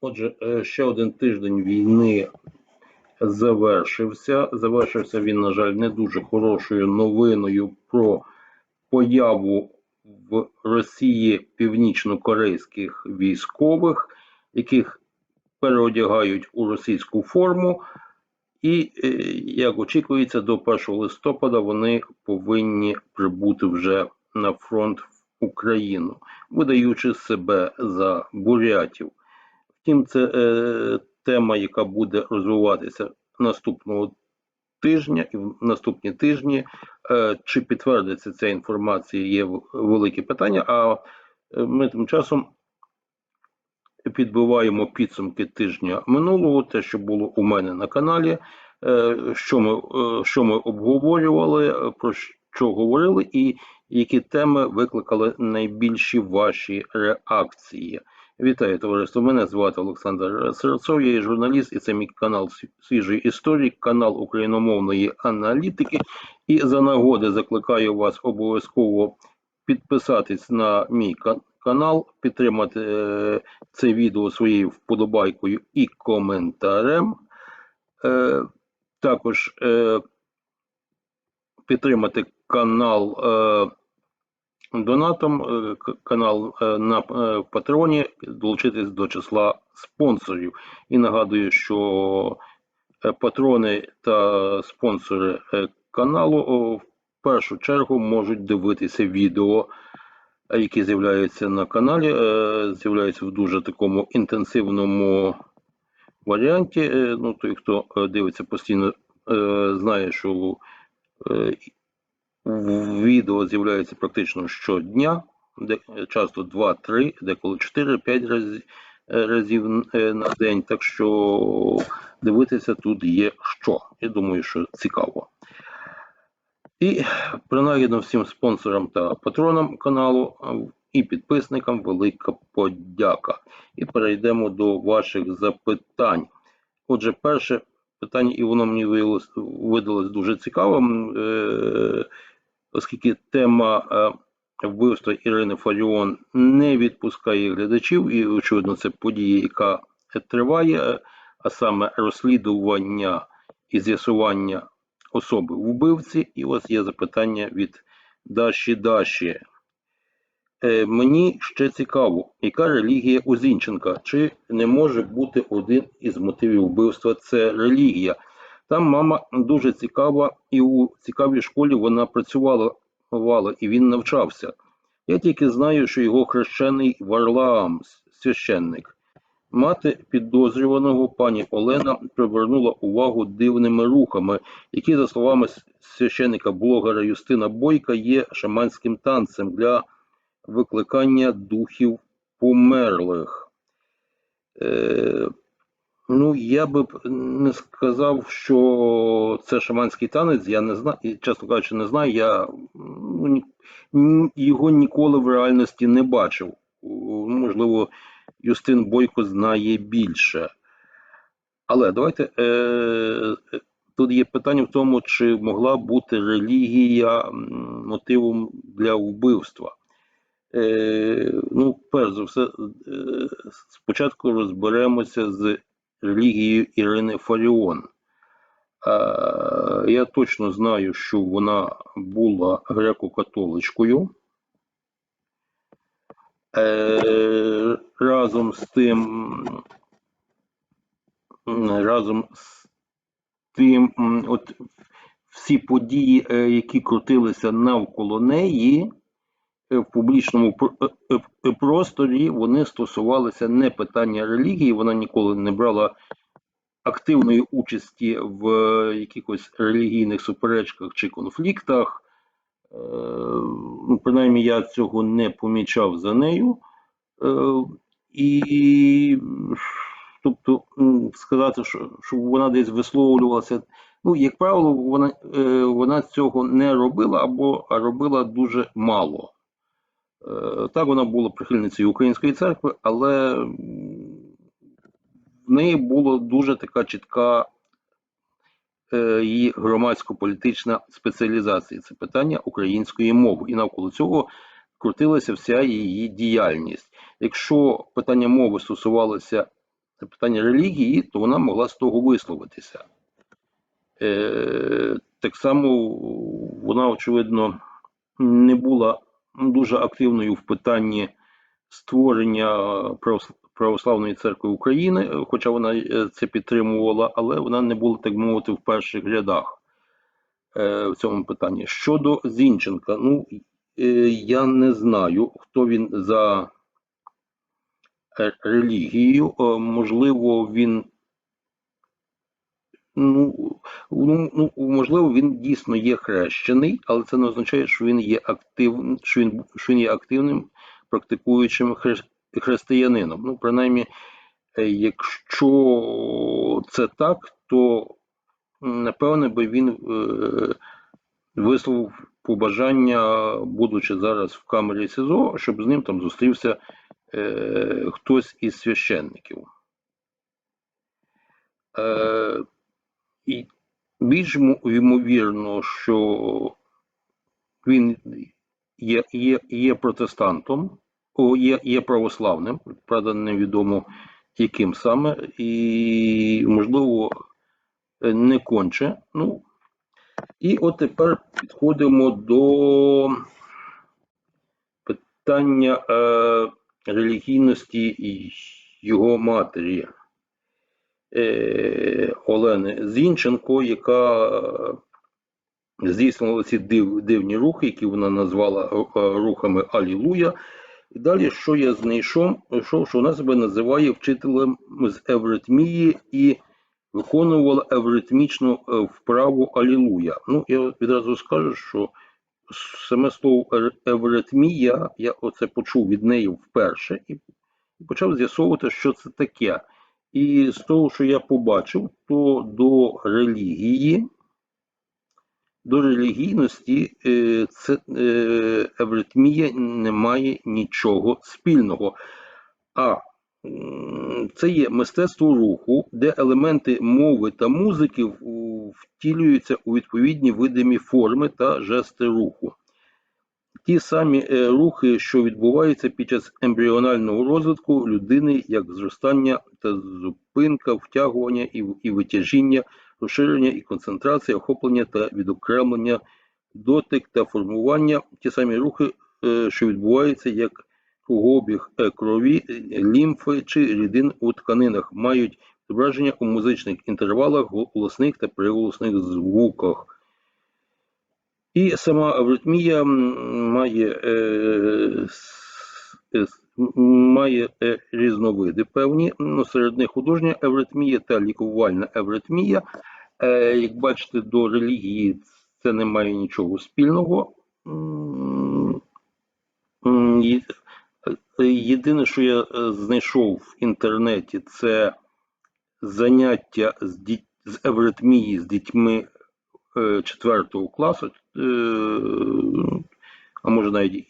Отже, е, ще один тиждень війни завершився. Завершився він, на жаль, не дуже хорошою новиною про появу в Росії північно-корейських військових, яких переодягають у російську форму. І, е, як очікується, до 1 листопада вони повинні прибути вже на фронт в Україну, видаючи себе за бурятів. Втім, це е, тема, яка буде розвиватися наступного тижня і в наступні тижні. Е, чи підтвердиться ця інформація, є велике питання. А е, ми тим часом підбиваємо підсумки тижня минулого, те, що було у мене на каналі, е, що ми, е, що ми обговорювали, е, про що говорили, і які теми викликали найбільші ваші реакції. Вітаю, товариство. Мене звати Олександр Серцов, я є журналіст, і це мій канал «Сві- свіжої історії, канал україномовної аналітики. І за нагоди закликаю вас обов'язково підписатись на мій канал, підтримати е, це відео своєю вподобайкою і коментарем. Е, також е, підтримати канал донатом, е, канал е, на е, Патреоні, долучитись до числа спонсорів. І нагадую, що патрони та спонсори каналу в першу чергу можуть дивитися відео, які з'являються на каналі, з'являються в дуже такому інтенсивному варіанті. Ну, той, хто дивиться постійно, знає, що відео з'являється практично щодня, часто 2-3, деколи 4-5 разів, разів е, на день. Так що дивитися тут є що. Я думаю, що цікаво. І принагідно всім спонсорам та патронам каналу і підписникам велика подяка. І перейдемо до ваших запитань. Отже, перше питання, і воно мені видалось дуже цікавим, е, оскільки тема е, вбивства Ірини Фаріон не відпускає глядачів, і, очевидно, це подія, яка триває, е, а саме розслідування і з'ясування особи вбивці. І ось є запитання від Даші Даші. Е, мені ще цікаво, яка релігія у Зінченка? Чи не може бути один із мотивів вбивства це релігія? Там мама дуже цікава, і у цікавій школі вона працювала вала, і він навчався. Я тільки знаю, що його хрещений Варлаам, священник. Мати підозрюваного пані Олена привернула увагу дивними рухами, які, за словами священника блогера Юстина Бойка, є шаманським танцем для викликання духів померлих. Е, ну, я би не сказав, що це шаманський танець. Я не знаю, чесно кажучи, не знаю. Я ну, його ніколи в реальності не бачив. Можливо, Юстин Бойко знає більше. Але давайте е, тут є питання в тому, чи могла бути релігія мотивом для вбивства. Е, ну, перш за все, е, спочатку розберемося з релігією Ірини Фаріон. Е, я точно знаю, що вона була греко-католичкою. Е, разом з тим, разом з тим, от всі події, е, які крутилися навколо неї, в публічному е, е, е, просторі вони стосувалися не питання релігії, вона ніколи не брала активної участі в е, якихось релігійних суперечках чи конфліктах. Е, Ну, принаймні, я цього не помічав за нею. Е, І тобто сказати, що, що вона десь висловлювалася. Ну, як правило, вона, е, вона цього не робила або робила дуже мало. Е, Так, вона була прихильницею Української церкви, але в неї була дуже така чітка е, її громадсько-політична спеціалізація. Це питання української мови. І навколо цього крутилася вся її діяльність. Якщо питання мови стосувалося питання релігії, то вона могла з того висловитися. Е, так само вона, очевидно, не була дуже активною в питанні створення Православної церкви України, хоча вона е, це підтримувала, але вона не була, так мовити, в перших рядах е, в цьому питанні. Щодо Зінченка, ну е, я не знаю, хто він за е, релігією. Е, Можливо, він ну, ну, ну, можливо, він дійсно є хрещений, але це не означає, що він є активним, що він, що він є активним практикуючим християнином. Ну, принаймні, е, якщо це так, то напевне би він е, висловив побажання, будучи зараз в камері СІЗО, щоб з ним там зустрівся е, хтось із священників. Е, і більш ймовірно, що він є, є, є протестантом, о, є, є православним, правда, невідомо яким саме, і, можливо, не конче. Ну, і от тепер підходимо до питання е, релігійності його матері Олени Зінченко, яка е, здійснила ці див, дивні рухи, які вона назвала е, рухами Алілуя. І далі, що я знайшов, що, вона себе називає вчителем з евритмії і виконувала евритмічну е, вправу Алілуя. Ну, я відразу скажу, що саме слово евритмія, я оце почув від неї вперше і почав з'ясовувати, що це таке. І з того, що я побачив, то до релігії, до релігійності е, це е, евритмія не має нічого спільного. А це є мистецтво руху, де елементи мови та музики втілюються у відповідні видимі форми та жести руху. Ті самі е, рухи, що відбуваються під час ембріонального розвитку людини, як зростання та зупинка, втягування і, витяжіння, розширення і концентрація, охоплення та відокремлення, дотик та формування, ті самі рухи, е, що відбуваються як кругообіг е, крові, лімфи чи рідин у тканинах, мають відображення у музичних інтервалах, голосних та приголосних звуках. І сама аритмія має, е, е, має е, різновиди певні. Ну, серед них художня евритмія та лікувальна евритмія. Як бачите, до релігії це не має нічого спільного. Єдине, що я знайшов в інтернеті, це заняття з, з евритмії з дітьми е, четвертого класу, а може навіть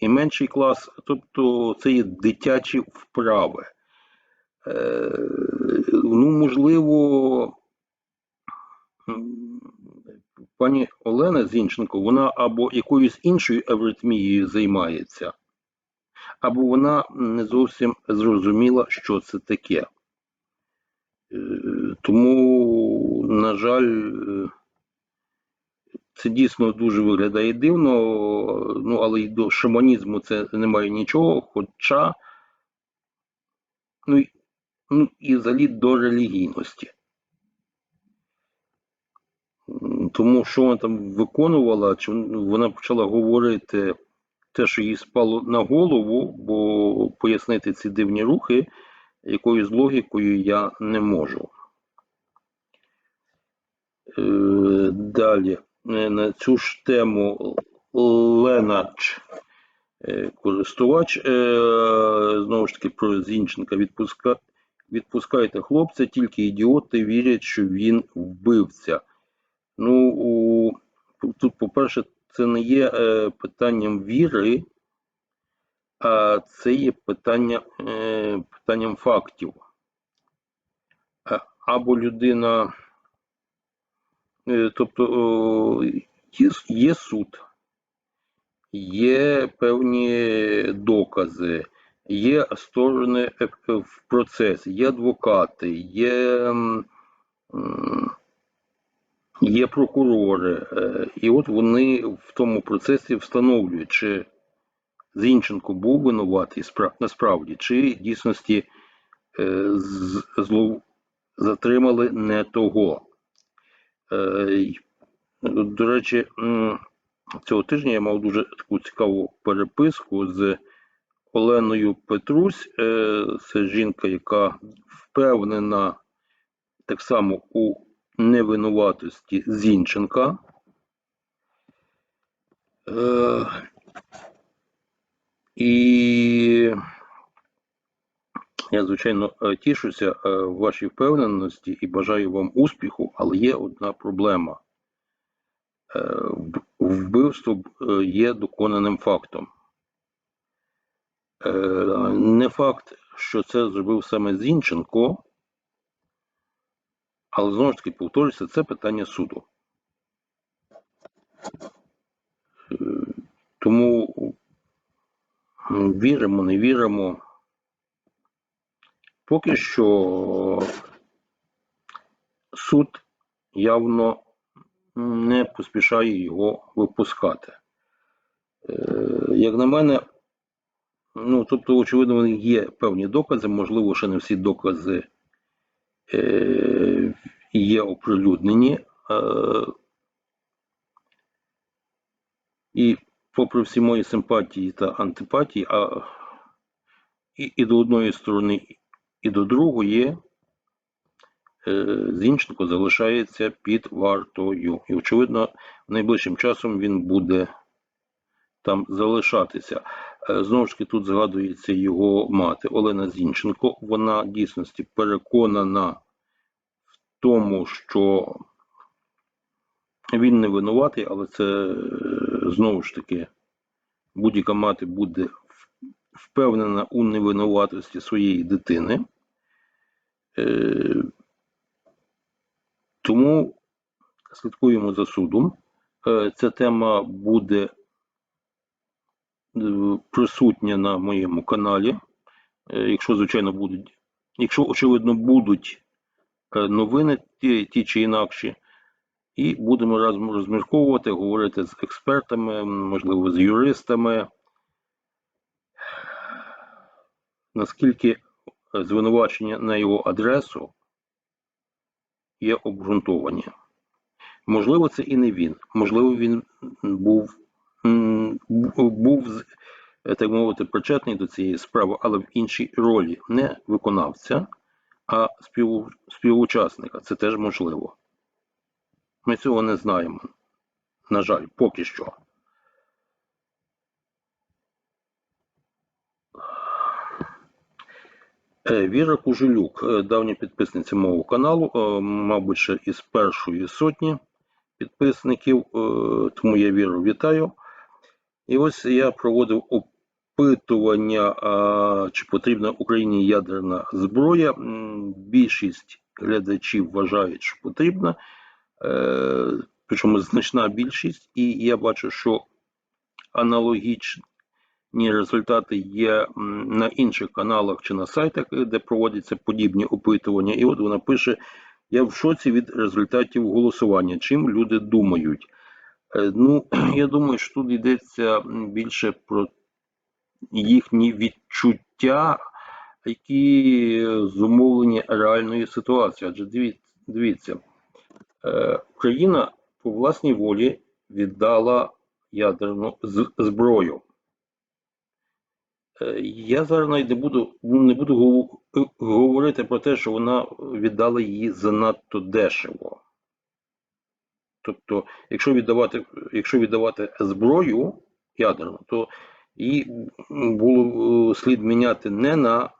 і, менший клас, тобто це є дитячі вправи. Е, ну, можливо, пані Олена Зінченко, вона або якоюсь іншою евритмією займається, або вона не зовсім зрозуміла, що це таке. Е, Тому, на жаль, е, це дійсно дуже виглядає дивно, ну але й до шаманізму це немає нічого, хоча ну, ну і взагалі до релігійності. Тому що вона там виконувала, чи вона почала говорити те, що їй спало на голову, бо пояснити ці дивні рухи якоюсь логікою я не можу. Е, Далі на цю ж тему Ленач, е, користувач, е, знову ж таки про Зінченка відпуска, відпускайте хлопця, тільки ідіоти вірять, що він вбивця. Ну, у, тут, по-перше, це не є е, питанням віри, а це є питання, е, питанням фактів. Е, Або людина, е, тобто є, суд, є певні докази, є сторони е, е, в процесі, є адвокати, є, є прокурори. е, І от вони в тому процесі встановлюють, чи Зінченко був винуватий спра- насправді, чи в дійсності е, злов... затримали не того. Е, До речі, цього тижня я мав дуже таку цікаву переписку з Оленою Петрусь. Е, Це жінка, яка впевнена так само у невинуватості Зінченка. Е, І я, звичайно, е, тішуся е, вашій впевненості і бажаю вам успіху, але є одна проблема. Е, Вбивство є доконаним фактом. Не факт, що це зробив саме Зінченко, але знову ж таки повторюся, це питання суду. Тому віримо, не віримо. Поки що суд явно не поспішає його випускати. Е, Як на мене, ну тобто, очевидно, є певні докази, можливо, ще не всі докази е, є оприлюднені. Е, і попри всі мої симпатії та антипатії, а і, і до одної сторони, і до другої, е, Зінченко залишається під вартою. І, очевидно, найближчим часом він буде там залишатися. Е, Знову ж таки, тут згадується його мати Олена Зінченко. Вона в дійсності переконана в тому, що він не винуватий, але це е, знову ж таки будь-яка мати буде впевнена у невинуватості своєї дитини. Е, Тому слідкуємо за судом. Е, Ця тема буде е, присутня на моєму каналі. Якщо, звичайно, будуть, якщо, очевидно, будуть новини, ті, ті чи інакші, і будемо разом розмірковувати, говорити з експертами, можливо, з юристами, наскільки звинувачення на його адресу є обґрунтовані. Можливо, це і не він. Можливо, він був, був так мовити, причетний до цієї справи, але в іншій ролі не виконавця, а спів, співучасника. Це теж можливо. Ми цього не знаємо. На жаль, поки що. Віра Кужелюк, е, давня підписниця мого каналу, е, мабуть, ще із першої сотні підписників, е, тому я Віру вітаю. І ось я проводив опитування, чи потрібна Україні ядерна зброя. Більшість глядачів вважають, що потрібна, е, причому значна більшість, і я бачу, що аналогічні результати є на інших каналах чи на сайтах, е, де проводяться подібні опитування. І от вона пише: я в шоці від результатів голосування. Чим люди думають? Е, Ну, я думаю, що тут йдеться більше про їхні відчуття, які зумовлені реальною ситуацією. Адже дивіться, дивіться е, Україна по власній волі віддала ядерну зброю. Я зараз навіть не буду, не буду говорити про те, що вона віддала її занадто дешево. Тобто, якщо віддавати, якщо віддавати зброю ядерну, то її було е, слід міняти не на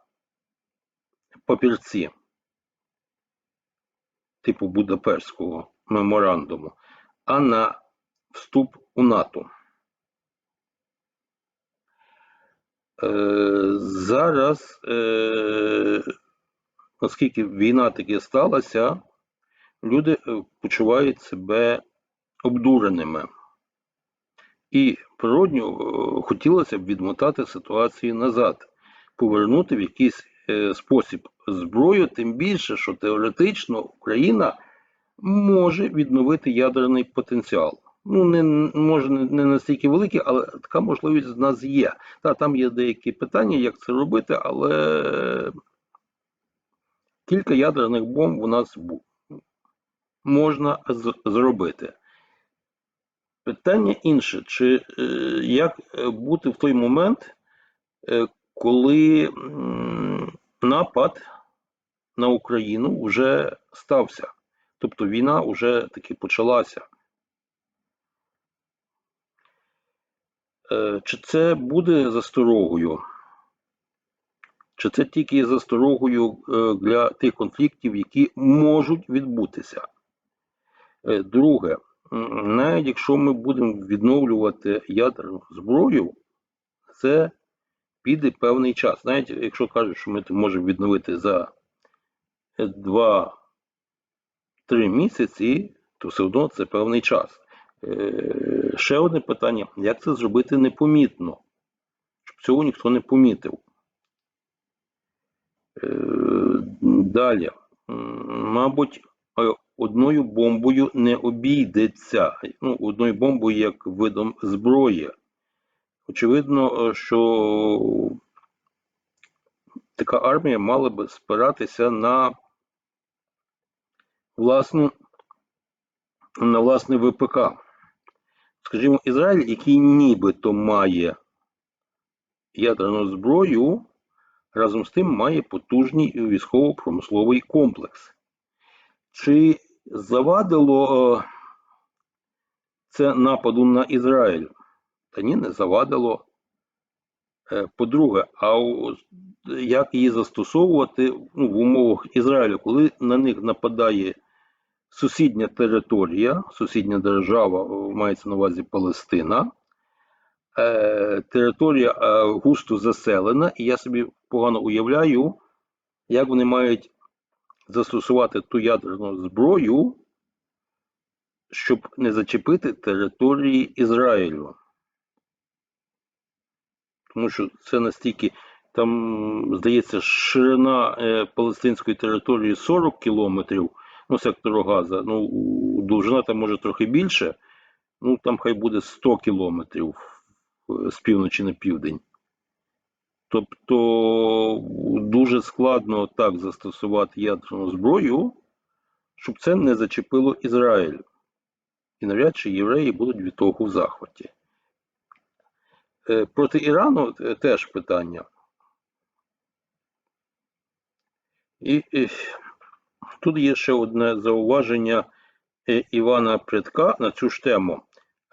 папірці, типу Будапештського меморандуму, а на вступ у НАТО. Е, зараз, е, оскільки війна таки сталася, люди е, почувають себе обдуреними. І природньо е, хотілося б відмотати ситуацію назад. повернути в якийсь е, спосіб зброю, тим більше, що теоретично Україна може відновити ядерний потенціал. Ну, не може не настільки великий, але така можливість в нас є. Та там є деякі питання, як це робити, але кілька ядерних бомб у нас можна зробити. Питання інше: чи е, як бути в той момент, е, коли напад на Україну вже стався? Тобто війна вже таки почалася. Чи це буде засторогою? Чи це тільки засторогою е, для тих конфліктів, які можуть відбутися? Е, Друге, навіть якщо ми будемо відновлювати ядерну зброю, це піде певний час. Навіть якщо кажуть, що ми можемо відновити за 2-3 місяці, то все одно це певний час. Е, Ще одне питання: як це зробити непомітно, щоб цього ніхто не помітив? Е, Далі, мабуть, одною бомбою не обійдеться. Ну, одною бомбою як видом зброї. Очевидно, е, що така армія мала би спиратися на власну на власне ВПК. Скажімо, Ізраїль, який нібито має ядерну зброю, разом з тим має потужний військово-промисловий комплекс. Чи завадило е, це нападу на Ізраїль? Та ні, не завадило. Е, По-друге, а як її застосовувати ну, в умовах Ізраїлю, коли на них нападає сусідня територія, сусідня держава, мається на увазі Палестина, е, територія е, густо заселена, і я собі погано уявляю, як вони мають застосувати ту ядерну зброю, щоб не зачепити території Ізраїлю. Тому що це настільки, там, здається, ширина е, палестинської території 40 кілометрів, ну, сектору Газа, ну, довжина там може трохи більше, ну, там хай буде 100 кілометрів з півночі на південь. Тобто дуже складно так застосувати ядерну зброю, щоб це не зачепило Ізраїль. І навряд чи євреї будуть від того в захваті. Е, Проти Ірану е, теж питання. І, і тут є ще одне зауваження е, Івана Предка на цю ж тему.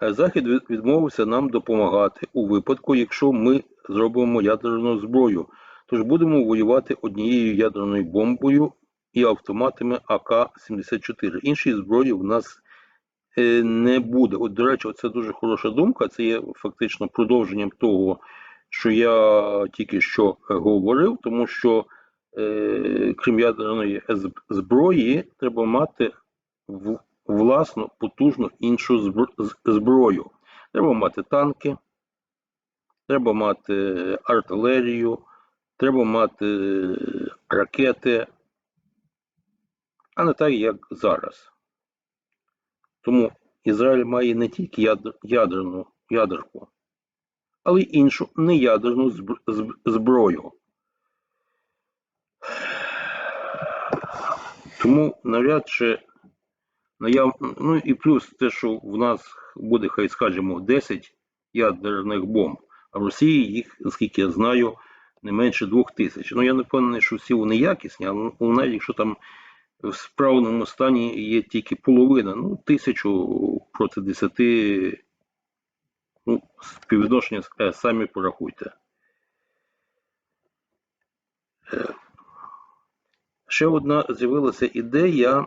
Е, Захід відмовився нам допомагати у випадку, якщо ми зробимо ядерну зброю. Тож будемо воювати однією ядерною бомбою і автоматами АК-74. Іншої зброї в нас е, не буде. От, до речі, це дуже хороша думка. Це є фактично продовженням того, що я тільки що говорив, тому що крім ядерної зброї, треба мати власну потужну іншу зброю. Треба мати танки, треба мати артилерію, треба мати ракети, а не так, як зараз. Тому Ізраїль має не тільки ядер- ядерну ядерку, але й іншу неядерну збр- зб- зброю. Тому навряд чи наяв... ну і плюс те, що в нас буде, хай скажемо, 10 ядерних бомб, а в Росії їх, наскільки я знаю, не менше двох тисяч. Ну я не впевнений, що всі вони якісні, але ну, навіть якщо там в справному стані є тільки половина, ну тисячу проти десяти, ну, співвідношення е, самі порахуйте. Ще одна з'явилася ідея,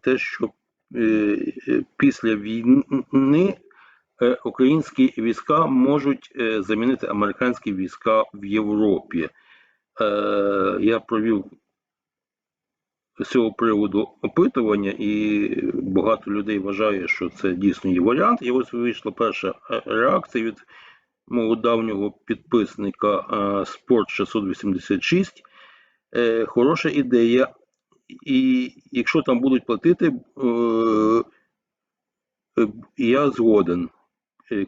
те, що е, е, після війни е, українські війська можуть замінити американські війська в Європі. Я провів з цього приводу опитування, і багато людей вважає, що це дійсно є варіант. І ось вийшла перша реакція від мого давнього підписника Спорт 686. Е, Хороша ідея. І якщо там будуть платити, е, е, я згоден.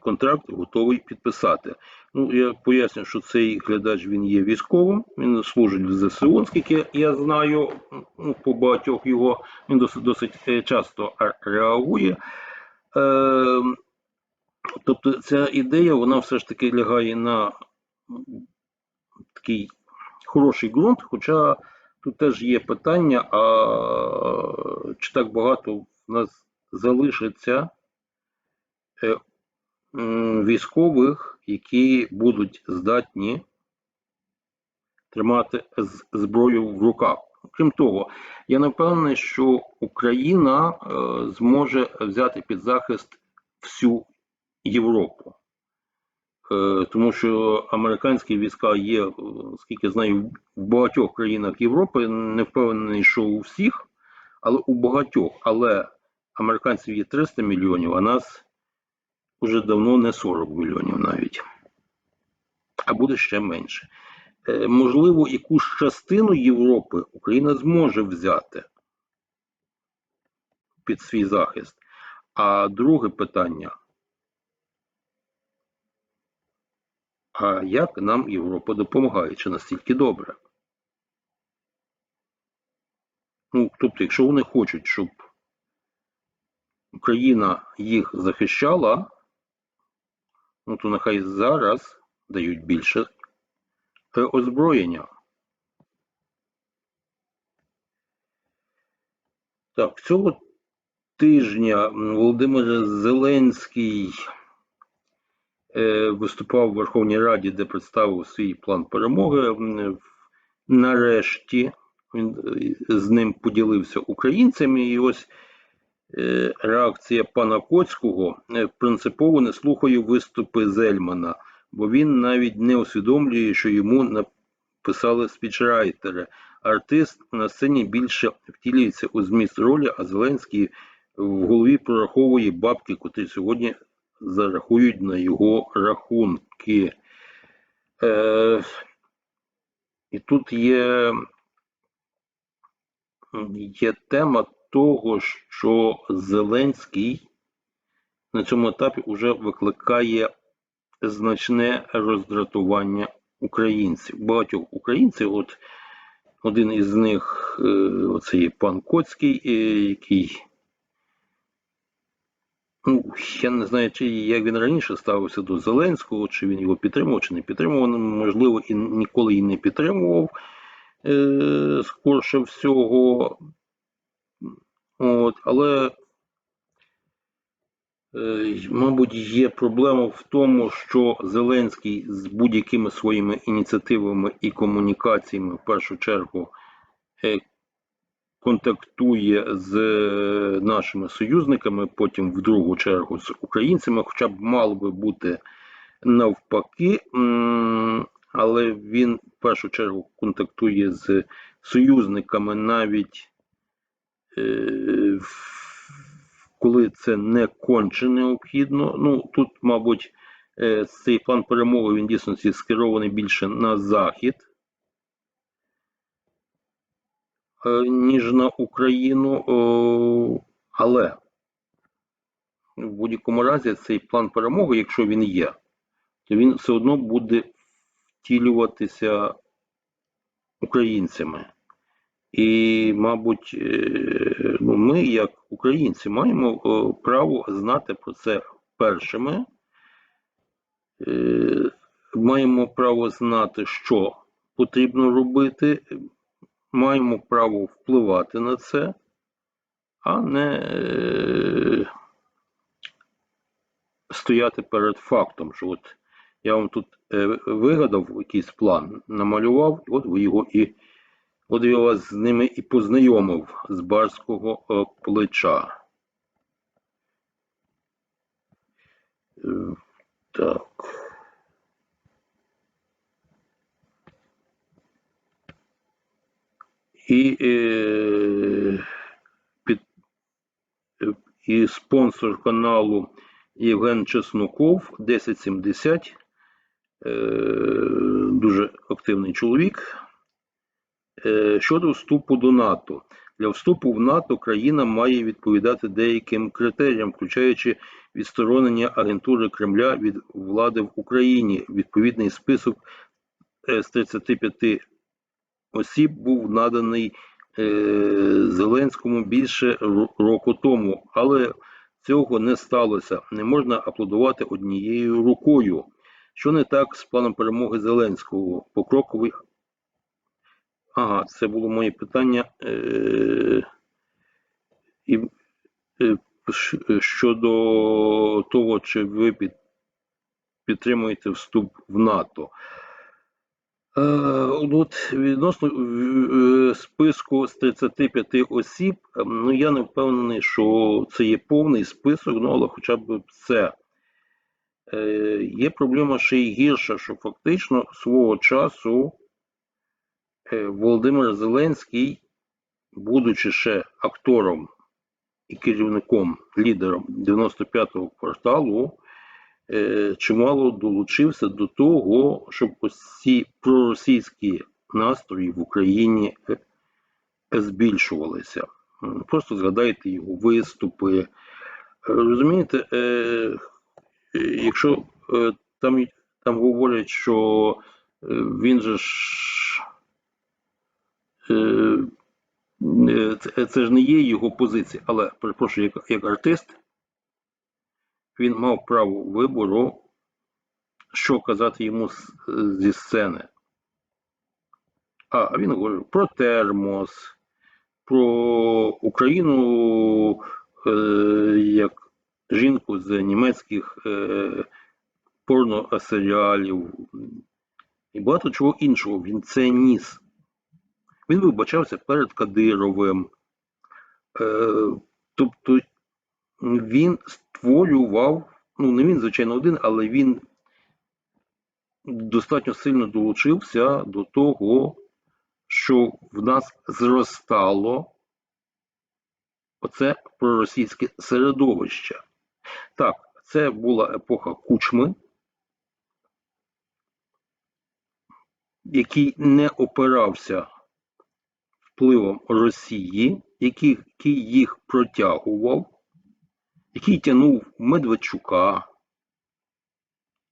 Контракт готовий підписати. Ну, я поясню, що цей глядач він є військовим, він служить в ЗСУ, наскільки я знаю, ну, по багатьох його він досить, досить часто реагує. Е, тобто ця ідея, вона все ж таки лягає на такий хороший ґрунт, хоча тут теж є питання, а чи так багато в нас залишиться е, військових, які будуть здатні тримати зброю в руках. Крім того, я не впевнений, що Україна е, зможе взяти під захист всю Європу. Е, Тому що американські війська є, е, скільки знаю, в багатьох країнах Європи, не впевнений, що у всіх, але у багатьох. Але американців є 300 мільйонів, а нас уже давно не 40 мільйонів навіть. А буде ще менше. Е, Можливо, якусь частину Європи Україна зможе взяти під свій захист. А друге питання. А як нам Європа допомагає? Чи настільки добре? Ну, тобто, якщо вони хочуть, щоб Україна їх захищала, ну то нехай зараз дають більше озброєння. Так, цього тижня Володимир Зеленський виступав в Верховній Раді, де представив свій план перемоги. Нарешті він е, з ним поділився українцями, і ось е, реакція пана Коцького Е, принципово не слухаю виступи Зельмана, бо він навіть не усвідомлює, що йому написали спічрайтери. Артист на сцені більше втілюється у зміст ролі, а Зеленський в голові прораховує бабки, котрі сьогодні зарахують на його рахунки. Е, і тут є, є тема того, що Зеленський на цьому етапі вже викликає значне роздратування українців. Багатьох українців, от один із них, е, оцей пан Коцький, е, який Ну, я не знаю, чи як він раніше ставився до Зеленського, чи він його підтримував, чи не підтримував. Ну, Можливо, і ніколи і не підтримував е, скорше всього. От, але, е, мабуть, є проблема в тому, що Зеленський з будь-якими своїми ініціативами і комунікаціями в першу чергу е, контактує з е, нашими союзниками, потім в другу чергу з українцями, хоча б мало би бути навпаки, але він в першу чергу контактує з союзниками навіть е, коли це не конче необхідно. Ну тут, мабуть, е, цей план перемоги він дійсно скерований більше на захід. е, ніж на Україну, але в будь-якому разі цей план перемоги, якщо він є, то він все одно буде втілюватися українцями. І, мабуть, е, ну, ми, як українці, маємо право знати про це першими. Е, Маємо право знати, що потрібно робити, маємо право впливати на це, а не е, стояти перед фактом, що от я вам тут е, вигадав якийсь план, намалював, от ви його і от я вас з ними і познайомив з барського е, плеча. Так. І, е, під, е, і спонсор каналу Євген Чесноков 1070 е, дуже активний чоловік. Е, Щодо вступу до НАТО. Для вступу в НАТО країна має відповідати деяким критеріям, включаючи відсторонення агентури Кремля від влади в Україні. Відповідний список з 35 осіб був наданий е, Зеленському більше року тому, але цього не сталося. Не можна аплодувати однією рукою. Що не так з планом перемоги Зеленського? Покроковий. Ага, це було моє питання. Е, і, е, щодо того, чи ви підтримуєте вступ в НАТО. Е, от відносно е, списку з 35 осіб, е, ну я не впевнений, що це є повний список, ну але хоча б це. Е, є проблема ще й гірша, що фактично свого часу е, Володимир Зеленський, будучи ще актором і керівником, лідером 95-го кварталу, е, чимало долучився до того, щоб ось ці проросійські настрої в Україні е, збільшувалися. Просто згадайте його виступи. Е, Розумієте, е, е, якщо е, там, там говорять, що е, він же ж е, е, це, це ж не є його позиція, але перепрошую, як, як артист, він мав право вибору, що казати йому зі сцени. А він говорив про термос, про Україну е, як жінку з німецьких е, порносеріалів і багато чого іншого. Він це ніс. Він вибачався перед Кадировим. Е, тобто він створював, ну не він, звичайно, один, але він достатньо сильно долучився до того, що в нас зростало оце проросійське середовище. Так, це була епоха кучми, який не опирався впливом Росії, який їх протягував, який тягнув Медведчука,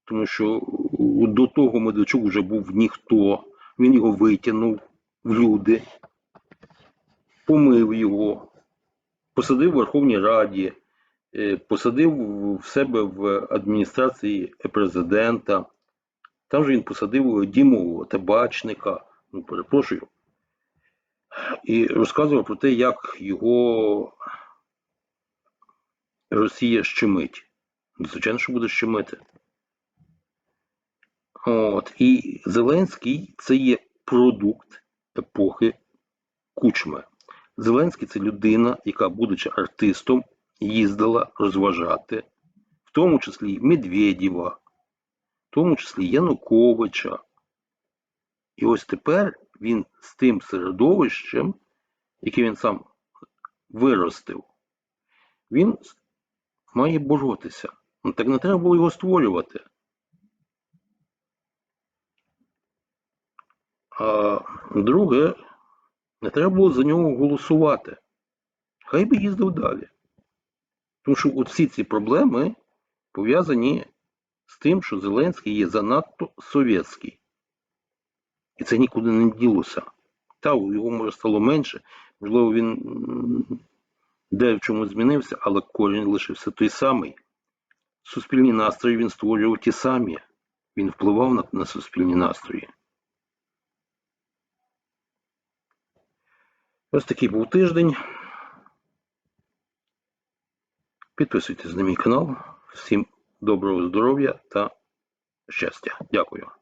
тому що до того Медведчук вже був ніхто, він його витягнув в люди, помив його, посадив в Верховній Раді, е, посадив в себе в адміністрації президента. Там же він посадив Діму Табачника, ну перепрошую, і розказував про те, як його Росія щемить. Звичайно, що буде щемити. От. І Зеленський це є продукт епохи Кучми. Зеленський це людина, яка, будучи артистом, їздила розважати, в тому числі Медведєва, в тому числі Януковича. І ось тепер він з тим середовищем, яке він сам виростив, він має боротися. Ну, так не треба було його створювати. А друге, не треба було за нього голосувати. Хай би їздив далі. Тому що всі ці проблеми пов'язані з тим, що Зеленський є занадто совєтський. І це нікуди не ділося. Та його може стало менше, можливо, він де в чому змінився, але корінь лишився той самий. Суспільні настрої він створював ті самі. Він впливав на, на суспільні настрої. Ось такий був тиждень. Підписуйтесь на мій канал. Всім доброго здоров'я та щастя. Дякую.